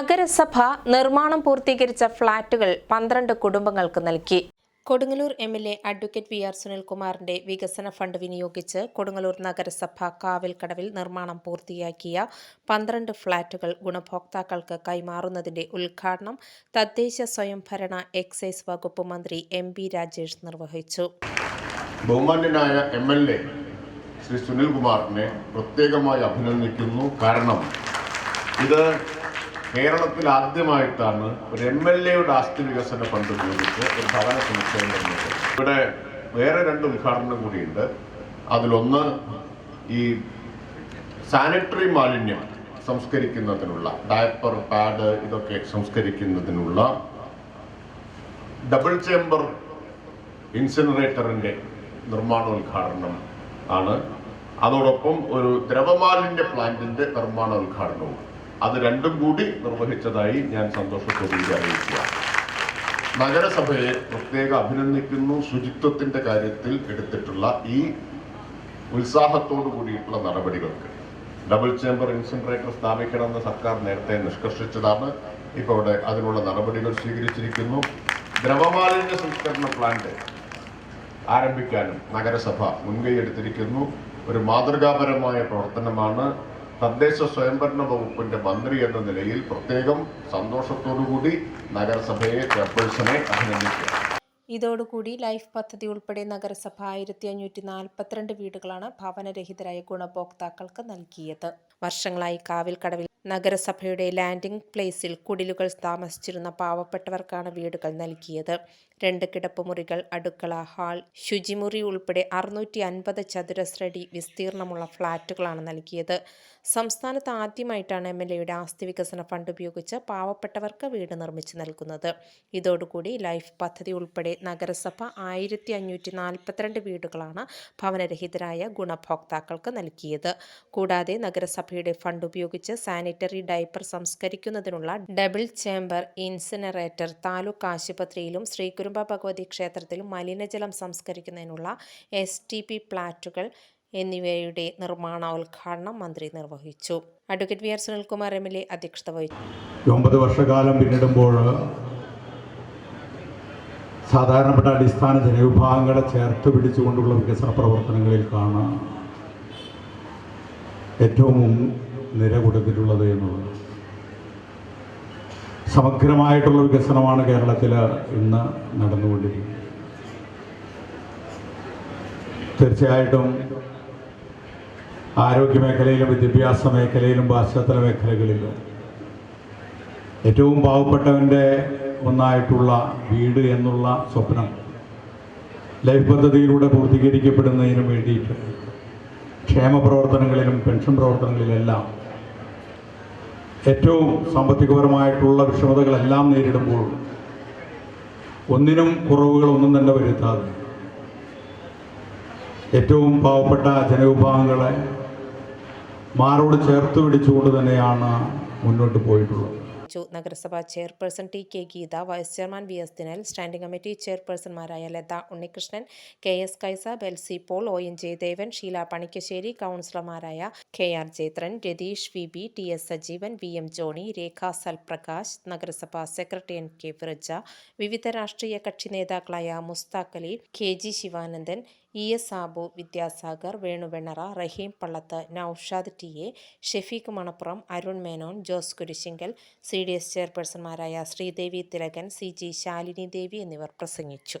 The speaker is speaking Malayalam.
നഗരസഭ നിർമ്മാണം പൂർത്തീകരിച്ച ഫ്ളാറ്റുകൾ പന്ത്രണ്ട് കുടുംബങ്ങൾക്ക് നൽകി. Kodungallur M L A advocate V R സുനിൽകുമാറിന്റെ വികസന ഫണ്ട് വിനിയോഗിച്ച് കൊടുങ്ങല്ലൂർ നഗരസഭ കാവൽക്കടവിൽ നിർമ്മാണം പൂർത്തിയാക്കിയ പന്ത്രണ്ട് ഫ്ളാറ്റുകൾ ഗുണഭോക്താക്കൾക്ക് കൈമാറുന്നതിന്റെ ഉദ്ഘാടനം തദ്ദേശ സ്വയംഭരണ എക്സൈസ് വകുപ്പ് മന്ത്രി എം ബി രാജേഷ് നിർവഹിച്ചു. ബഹുമാന്യനായ എം എൽ എ ശ്രീ സുനിൽകുമാറിനെ പ്രത്യേകമായി അഭിനന്ദിക്കുന്നു. കാരണം ഇത് കേരളത്തിൽ ആദ്യമായിട്ടാണ് ഒരു എം എൽ എയുടെ ആസ്തി വികസന ഫണ്ട് ഉപയോഗിച്ച് ഒരു ഭവന സമുച്ചയം നിർമ്മിച്ചത്. ഇവിടെ വേറെ രണ്ട് ഉദ്ഘാടനം കൂടിയുണ്ട്. അതിലൊന്ന് ഈ സാനിറ്ററി മാലിന്യം സംസ്കരിക്കുന്നതിനുള്ള ഡയപ്പർ പാഡ് ഇതൊക്കെ സംസ്കരിക്കുന്നതിനുള്ള ഡബിൾ ചേംബർ ഇൻസിനറേറ്ററിന്റെ നിർമ്മാണോദ്ഘാടനം ആണ്. അതോടൊപ്പം ഒരു ദ്രവമാലിന്യ പ്ലാന്റിന്റെ നിർമ്മാണോദ്ഘാടനവും അത് രണ്ടും കൂടി നിർവഹിച്ചതായി ഞാൻ സന്തോഷത്തോടുകൂടി അറിയിക്കുക. നഗരസഭയെ പ്രത്യേക അഭിനന്ദിക്കുന്നു. ശുചിത്വത്തിന്റെ കാര്യത്തിൽ എടുത്തിട്ടുള്ള ഈ ഉത്സാഹത്തോടു കൂടിയിട്ടുള്ള നടപടികൾക്ക്. ഡബിൾ ചേംബർ ഇൻസൻട്രേറ്റർ സ്ഥാപിക്കണമെന്ന് സർക്കാർ നേരത്തെ നിഷ്കർഷിച്ചതാണ്. ഇപ്പോൾ ഇവിടെ അതിനുള്ള നടപടികൾ സ്വീകരിച്ചിരിക്കുന്നു. ദ്രവമാലിന്യ സംസ്കരണ പ്ലാന്റ് ആരംഭിക്കാനും നഗരസഭ മുൻകൈ എടുത്തിരിക്കുന്നു. ഒരു മാതൃകാപരമായ പ്രവർത്തനമാണ്. തദ്ദേശ സ്വയംഭരണ വകുപ്പിന്റെ മന്ത്രി എന്ന നിലയിൽ പ്രത്യേകം സന്തോഷത്തോടുകൂടി നഗരസഭയെ ചെയർപേഴ്സണെ അഭിനന്ദിക്കുക. ഇതോടുകൂടി ലൈഫ് പദ്ധതി ഉൾപ്പെടെ നഗരസഭ ആയിരത്തി അഞ്ഞൂറ്റി നാൽപ്പത്തിരണ്ട് വീടുകളാണ് ഭവനരഹിതരായ ഗുണഭോക്താക്കൾക്ക് നൽകിയത്. വർഷങ്ങളായി കാവിൽ കടവിൽ നഗരസഭയുടെ ലാൻഡിംഗ് പ്ലേസിൽ കുടിലുകൾ താമസിച്ചിരുന്ന പാവപ്പെട്ടവർക്കാണ് വീടുകൾ നൽകിയത്. രണ്ട് കിടപ്പുമുറികൾ അടുക്കള ഹാൾ ശുചിമുറി ഉൾപ്പെടെ അറുന്നൂറ്റി അൻപത് ചതുരശ്രടി വിസ്തീർണമുള്ള ഫ്ളാറ്റുകളാണ് നൽകിയത്. സംസ്ഥാനത്ത് ആദ്യമായിട്ടാണ് എം എൽ എയുടെ ആസ്തി വികസന ഫണ്ട് ഉപയോഗിച്ച് പാവപ്പെട്ടവർക്ക് വീട് നിർമ്മിച്ചു നൽകുന്നത്. ഇതോടുകൂടി ലൈഫ് പദ്ധതി ഉൾപ്പെടെ നഗരസഭ ആയിരത്തി അഞ്ഞൂറ്റി നാൽപ്പത്തിരണ്ട് വീടുകളാണ് ഭവനരഹിതരായ ഗുണഭോക്താക്കൾക്ക് നൽകിയത്. കൂടാതെ നഗരസഭയുടെ ഫണ്ട് ഉപയോഗിച്ച് സാനിറ്ററി ഡൈപ്പർ സംസ്കരിക്കുന്നതിനുള്ള ഡബിൾ ചേംബർ ഇൻസിനറേറ്റർ താലൂക്ക് ആശുപത്രിയിലും ശ്രീകുരുമ്പ ഭഗവതി ക്ഷേത്രത്തിലും മലിനജലം സംസ്കരിക്കുന്നതിനുള്ള എസ് ടി പി പ്ലാറ്റുകൾ എന്നിവയുടെ നിർമ്മാണോദ്ഘാടനം മന്ത്രി നിർവഹിച്ചു. Advocate V R Sunilkumar M L A അധ്യക്ഷത വഹിച്ചു. ഒമ്പത് വർഷകാലം പിന്നിടുമ്പോൾ സാധാരണപ്പെട്ട അടിസ്ഥാന ജനവിഭാഗങ്ങളെ ചേർത്ത് പിടിച്ചുകൊണ്ടുള്ള വികസന പ്രവർത്തനങ്ങളിൽ കാണാം ഏറ്റവും നിര കൊടുത്തിട്ടുള്ളത് എന്നുള്ളത്. സമഗ്രമായിട്ടുള്ള വികസനമാണ് കേരളത്തിൽ ഇന്ന് നടന്നുകൊണ്ടിരിക്കുന്നത്. തീർച്ചയായിട്ടും ആരോഗ്യ മേഖലയിലും വിദ്യാഭ്യാസ മേഖലയിലും പാശ്ചാത്തല മേഖലകളിലും ഏറ്റവും പാവപ്പെട്ടവന്റെ ഒന്നായിട്ടുള്ള വീട് എന്നുള്ള സ്വപ്നം ലൈഫ് പദ്ധതിയിലൂടെ പൂർത്തീകരിക്കപ്പെടുന്നതിനും വേണ്ടിയിട്ട് ക്ഷേമ പ്രവർത്തനങ്ങളിലും പെൻഷൻ പ്രവർത്തനങ്ങളിലെല്ലാം ഏറ്റവും സാമ്പത്തികപരമായിട്ടുള്ള വിഷമതകളെല്ലാം നേരിടുമ്പോൾ ഒന്നിനും കുറവുകളൊന്നും തന്നെ വരുത്താതെ ഏറ്റവും പാവപ്പെട്ട ജനവിഭാഗങ്ങളെ മാറോട് ചേർത്ത് പിടിച്ചുകൊണ്ട് തന്നെയാണ് മുന്നോട്ട് പോയിട്ടുള്ളത്. നഗരസഭാ chairperson T K Geetha vice chairman V S Dinal standing committee ചെയർപേഴ്സൺമാരായ Latha Unnikrishnan K S Kaisa Belsy Paul O N Jayadevan Sheela Panikkassery കൗൺസിലർമാരായ K R Jayathran Ratheesh V B T S Sajeevan V M Johny Rekha Salprakash നഗരസഭാ സെക്രട്ടറി എൻ കെ ഫിറജ വിവിധ രാഷ്ട്രീയ കക്ഷി നേതാക്കളായ Musthaq Ali K G Sivanandan E. S. Sabu Vidyasagar Venuvennara Rahim Pallath Noushad T. A Shafeeq Manappuram Arun Menon Jose Kurisinkal C. D. S. ചെയർപേഴ്സൺമാരായ Sreedevi Thilakan C. G. Shalini Devi എന്നിവർ പ്രസംഗിച്ചു.